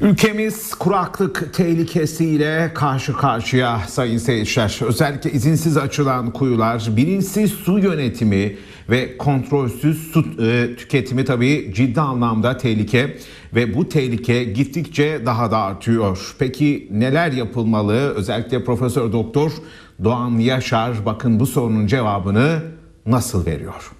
Ülkemiz kuraklık tehlikesiyle karşı karşıya sayın seyirciler. Özellikle izinsiz açılan kuyular, bilinçsiz su yönetimi ve kontrolsüz su e, tüketimi tabii ciddi anlamda tehlike ve bu tehlike gittikçe daha da artıyor. Peki neler yapılmalı? Özellikle Profesör Doktor Doğan Yaşar bakın bu sorunun cevabını nasıl veriyor?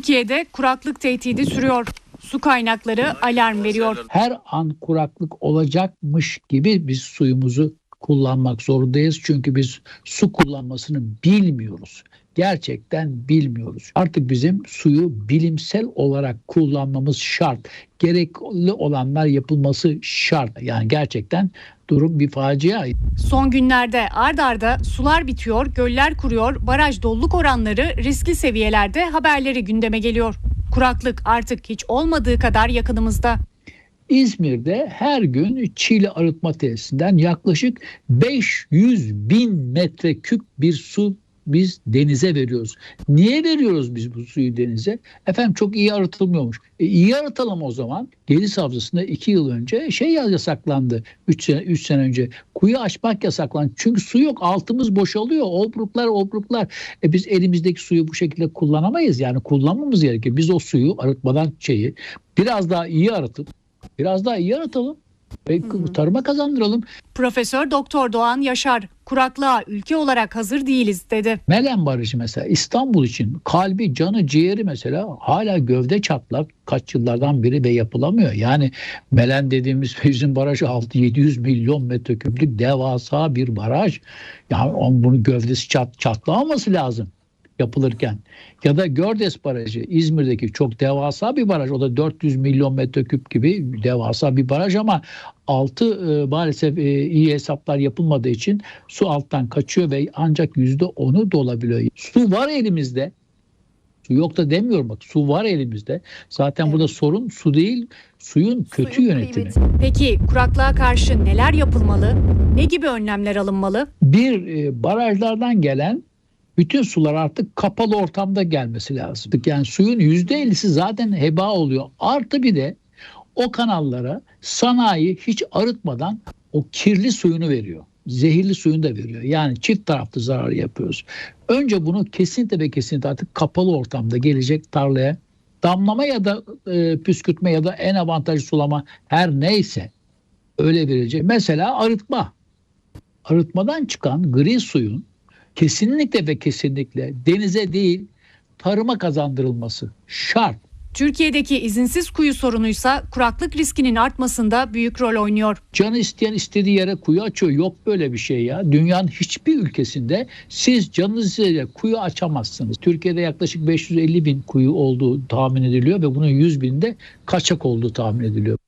Türkiye'de kuraklık tehdidi sürüyor. Su kaynakları alarm veriyor. her an kuraklık olacakmış gibi biz suyumuzu kullanmak zorundayız. Çünkü biz su kullanmasını bilmiyoruz. Gerçekten bilmiyoruz. Artık bizim suyu bilimsel olarak kullanmamız şart. Gerekli olanlar yapılması şart. Yani gerçekten durum bir facia. Son günlerde ard arda sular bitiyor, göller kuruyor, baraj doluluk oranları riskli seviyelerde haberleri gündeme geliyor. Kuraklık artık hiç olmadığı kadar yakınımızda. İzmir'de her gün Çiğli arıtma tesisinden yaklaşık 500 bin metreküp bir su biz denize veriyoruz. Niye veriyoruz biz bu suyu denize? Efendim çok iyi arıtılmıyormuş. E, iyi arıtalım o zaman. Deniz Havzası'nda 2 yıl önce şey yasaklandı. 3 sene, üç sene önce. Kuyu açmak yasaklandı. Çünkü su yok. Altımız boşalıyor. Obruklar obruklar. E biz elimizdeki suyu bu şekilde kullanamayız. Yani kullanmamız gerekir. Biz o suyu arıtmadan şeyi biraz daha iyi arıtıp biraz daha iyi arıtalım. Ve tarıma kazandıralım. Profesör Doktor Doğan Yaşar, kuraklığa ülke olarak hazır değiliz dedi. Melen Barajı mesela İstanbul için kalbi, canı, ciğeri mesela hala gövde çatlak kaç yıllardan beri ve yapılamıyor. Yani Melen dediğimiz bizim barajı 6-700 milyon metreküplük devasa bir baraj. Yani onun bunu gövdesi çat, çatlamaması lazım yapılırken. Ya da Gördes Barajı İzmir'deki çok devasa bir baraj. O da 400 milyon metreküp gibi devasa bir baraj ama altı e, maalesef e, iyi hesaplar yapılmadığı için su alttan kaçıyor ve ancak yüzde onu dolabiliyor. Su var elimizde. Su yok da demiyorum bak su var elimizde. Zaten burada sorun su değil suyun kötü Suyun yönetimi. kıymeti. Peki kuraklığa karşı neler yapılmalı? Ne gibi önlemler alınmalı? bir e, barajlardan gelen bütün sular artık kapalı ortamda gelmesi lazım. Yani suyun yüzde ellisi zaten heba oluyor. Artı bir de o kanallara sanayi hiç arıtmadan o kirli suyunu veriyor. Zehirli suyunu da veriyor. Yani çift taraflı zarar yapıyoruz. Önce bunu kesinlikle ve kesinlikle artık kapalı ortamda gelecek tarlaya damlama ya da e, püskürtme ya da en avantajlı sulama her neyse öyle verilecek. Mesela arıtma. Arıtmadan çıkan gri suyun kesinlikle ve kesinlikle denize değil tarıma kazandırılması şart. Türkiye'deki izinsiz kuyu sorunuysa kuraklık riskinin artmasında büyük rol oynuyor. Canı isteyen istediği yere kuyu açıyor. Yok böyle bir şey ya. Dünyanın hiçbir ülkesinde siz canınız istediği kuyu açamazsınız. Türkiye'de yaklaşık 550 bin kuyu olduğu tahmin ediliyor ve bunun 100 binde kaçak olduğu tahmin ediliyor.